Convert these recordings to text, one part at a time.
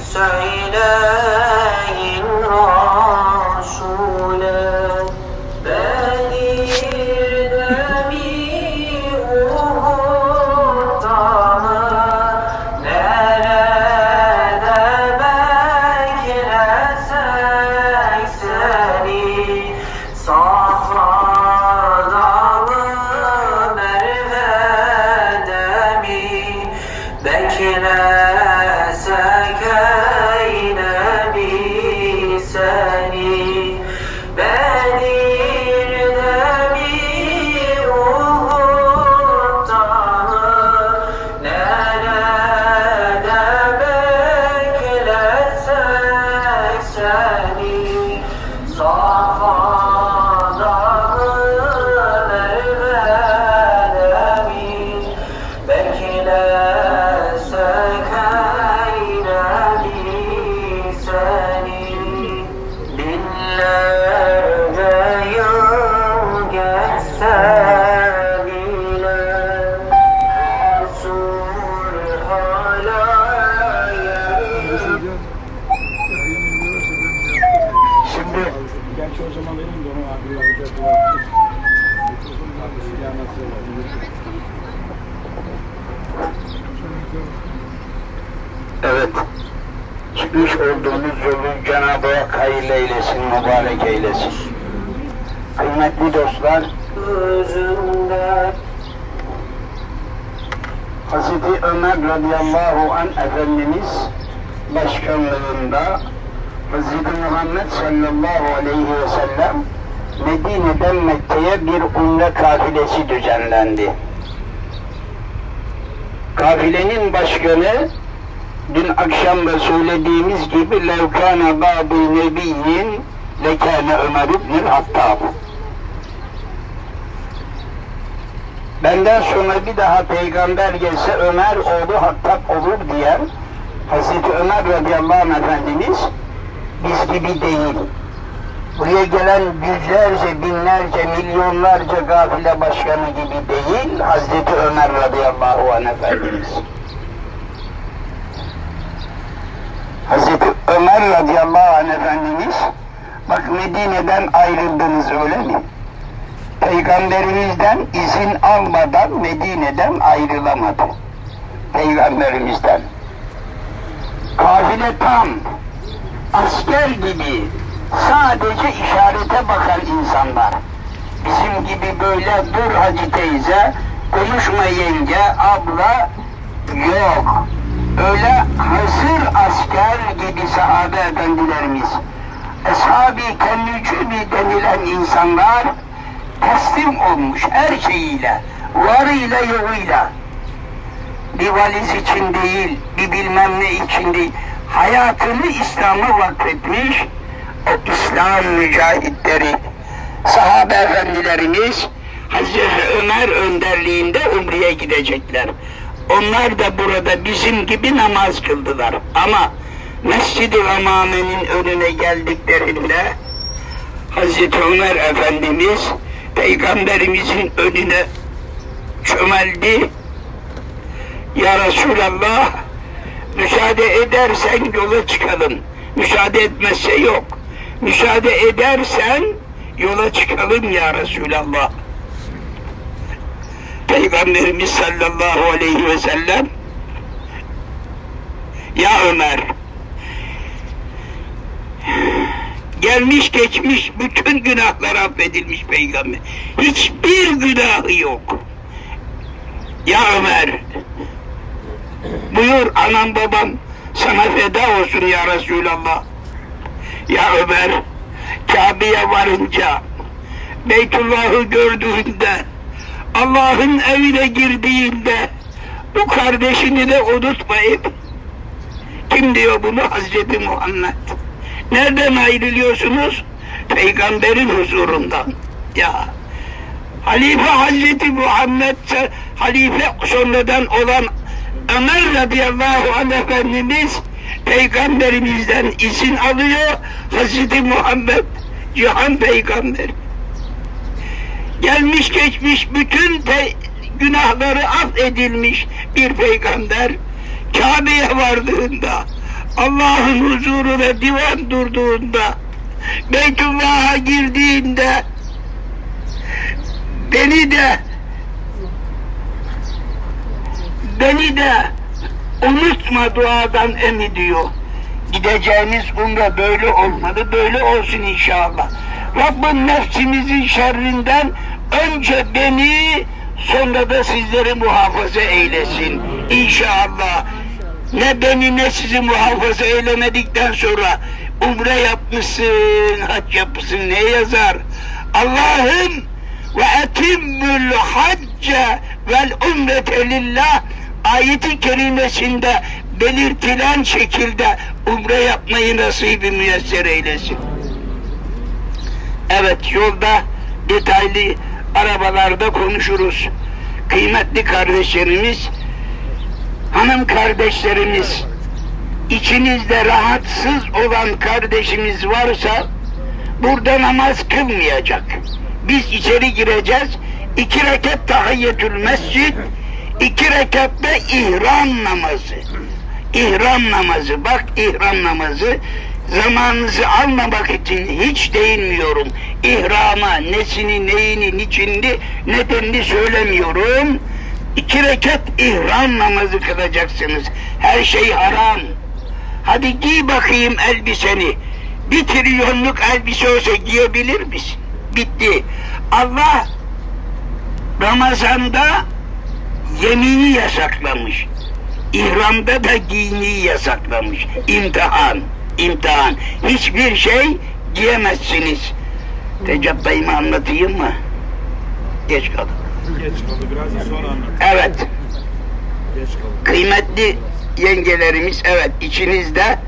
سعيدا Evet. Çıkmış olduğunuz yolu Cenab-ı Hak hayırlı eylesin, mübarek eylesin. Kıymetli dostlar, Hazreti Ömer radıyallahu an Efendimiz başkanlığında Hazreti Muhammed sallallahu aleyhi ve sellem Medine'den Mekke'ye bir umre kafilesi düzenlendi. Kafilenin başkanı dün akşam da söylediğimiz gibi levkâne bâdî nebiyyin lekâne Ömer ibnül Hattab. Benden sonra bir daha peygamber gelse Ömer oğlu Hattab olur diyen Hazreti Ömer radıyallahu anh Efendimiz biz gibi değil. Buraya gelen yüzlerce, binlerce, milyonlarca gafile başkanı gibi değil Hazreti Ömer radıyallahu anh Efendimiz. Hazreti Ömer radıyallahu anh Efendimiz bak Medine'den ayrıldınız öyle mi? Peygamberimizden izin almadan Medine'den ayrılamadı. Peygamberimizden. Kafile tam, asker gibi sadece işarete bakan insanlar. Bizim gibi böyle dur hacı teyze, konuşma yenge, abla yok. Öyle hazır asker gibi sahabe efendilerimiz, Ashab-ı Kennücübi denilen insanlar teslim olmuş her şeyiyle, varıyla yoğuyla. Bir valiz için değil, bir bilmem ne için değil, hayatını İslam'a vakfetmiş o İslam mücahitleri, sahabe efendilerimiz Hazreti Ömer önderliğinde Umre'ye gidecekler. Onlar da burada bizim gibi namaz kıldılar. Ama Mescid-i Amame'nin önüne geldiklerinde Hazreti Ömer Efendimiz Peygamberimizin önüne çömeldi. Ya Resulallah müsaade edersen yola çıkalım. Müsaade etmezse yok. Müsaade edersen yola çıkalım ya Resulallah. Peygamberimiz sallallahu aleyhi ve sellem Ya Ömer gelmiş geçmiş bütün günahlar affedilmiş peygamber. Hiçbir günahı yok. Ya Ömer buyur anam babam sana feda olsun ya Resulallah. Ya Ömer Kabe'ye varınca Beytullah'ı gördüğünde Allah'ın evine girdiğinde bu kardeşini de unutmayıp kim diyor bunu? Hazreti Muhammed. Nereden ayrılıyorsunuz? Peygamberin huzurundan. Ya Halife Hazreti Muhammed halife sonradan olan Ömer radıyallahu anh Efendimiz peygamberimizden izin alıyor. Hazreti Muhammed cihan peygamber gelmiş geçmiş bütün günahları affedilmiş bir peygamber Kabe'ye vardığında Allah'ın huzuruna divan durduğunda, Beytullah'a girdiğinde, beni de, beni de unutma duadan emi diyor. Gideceğimiz umre böyle olmalı, böyle olsun inşallah. Rabbim nefsimizin şerrinden önce beni, sonra da sizleri muhafaza eylesin. İnşallah. Ne beni ne sizi muhafaza eylemedikten sonra umre yapmışsın, hac yapmışsın ne yazar? Allah'ım ve etimmül hacce vel umrete lillah ayeti kerimesinde belirtilen şekilde umre yapmayı nasibi müyesser eylesin. Evet yolda detaylı arabalarda konuşuruz. Kıymetli kardeşlerimiz, hanım kardeşlerimiz, içinizde rahatsız olan kardeşimiz varsa burada namaz kılmayacak. Biz içeri gireceğiz. iki rekat tahiyyetül mescid, iki rekat da ihram namazı. İhram namazı, bak ihram namazı zamanınızı almamak için hiç değinmiyorum. İhrama nesini, neyini, niçindi, nedenini söylemiyorum. İki rekat ihram namazı kılacaksınız. Her şey haram. Hadi giy bakayım elbiseni. Bir trilyonluk elbise olsa giyebilir misin? Bitti. Allah Ramazan'da yemini yasaklamış. İhramda da giyiniyi yasaklamış. İmtihan, imtihan. Hiçbir şey giyemezsiniz. Recep dayımı anlatayım mı? Geç kalın. Geç kaldı biraz da sonra anlat. Evet. Geç kaldı. Kıymetli yengelerimiz evet içinizde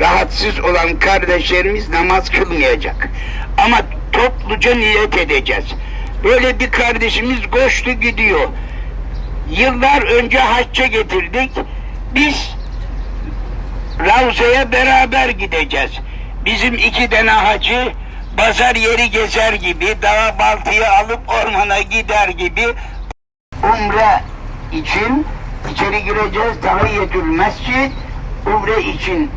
rahatsız olan kardeşlerimiz namaz kılmayacak. Ama topluca niyet edeceğiz. Böyle bir kardeşimiz koştu gidiyor. Yıllar önce hacca getirdik. Biz Ravza'ya beraber gideceğiz. Bizim iki tane hacı pazar yeri gezer gibi, dağa baltayı alıp ormana gider gibi umre için içeri gireceğiz. Tahiyyetül mescid umre için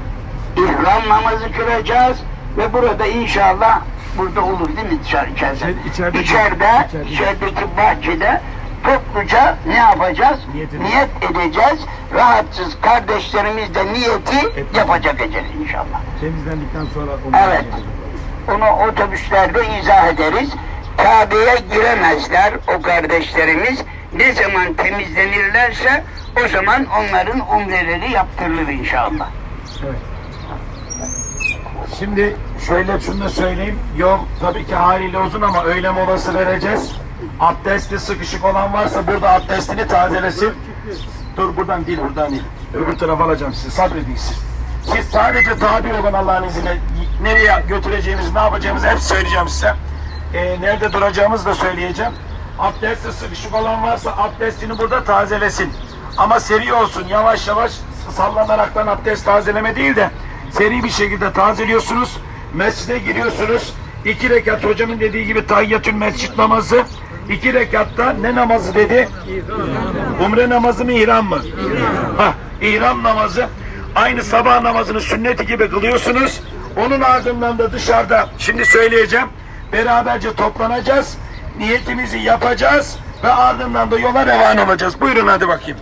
ihram namazı kılacağız ve burada inşallah burada olur değil mi içeride- içeride, içeride. içerideki bahçede topluca ne yapacağız? Niyet edeceğiz. Niyet edeceğiz. Rahatsız kardeşlerimiz de niyeti Etmez. yapacak edeceğiz inşallah. Temizlendikten sonra onu Evet. Onu otobüslerde izah ederiz. Kabe'ye giremezler o kardeşlerimiz. Ne zaman temizlenirlerse o zaman onların umreleri yaptırılır inşallah. Evet. Şimdi şöyle şunu da söyleyeyim. Yol tabii ki haliyle uzun ama öğle molası vereceğiz. Abdesti sıkışık olan varsa burada abdestini tazelesin. Dur buradan değil buradan değil. Öbür tarafa alacağım sizi sabredin siz. Siz sadece tabi olun Allah'ın izniyle. Nereye götüreceğimizi, ne yapacağımızı hep söyleyeceğim size. Ee, nerede duracağımızı da söyleyeceğim. Abdesti sıkışık olan varsa abdestini burada tazelesin. Ama seri olsun yavaş yavaş sallanaraktan abdest tazeleme değil de seri bir şekilde tazeliyorsunuz. Mescide giriyorsunuz. İki rekat hocamın dediği gibi tahiyyatül mescid namazı. İki rekatta ne namazı dedi? Umre namazı mı ihram mı? Hah, ihram namazı. Aynı sabah namazını sünneti gibi kılıyorsunuz. Onun ardından da dışarıda şimdi söyleyeceğim. Beraberce toplanacağız. Niyetimizi yapacağız ve ardından da yola revan olacağız. Buyurun hadi bakayım.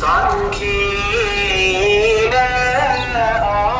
Sanki yine avuç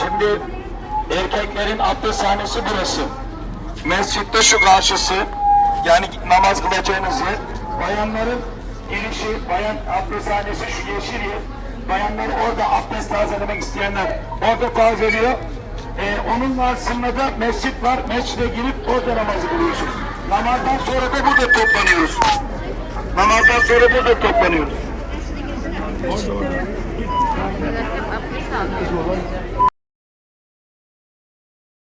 Şimdi erkeklerin abdesthanesi burası. Mescitte şu karşısı. Yani namaz kılacağınız yer. Bayanların girişi, bayan abdesthanesi şu yeşil yer. Bayanlar orada abdest tazelemek isteyenler orada tazeliyor. Ee, onun karşısında da mescit var. Mescide girip orada namazı kılıyorsunuz. Namazdan sonra da burada toplanıyoruz. Namazdan sonra burada toplanıyoruz.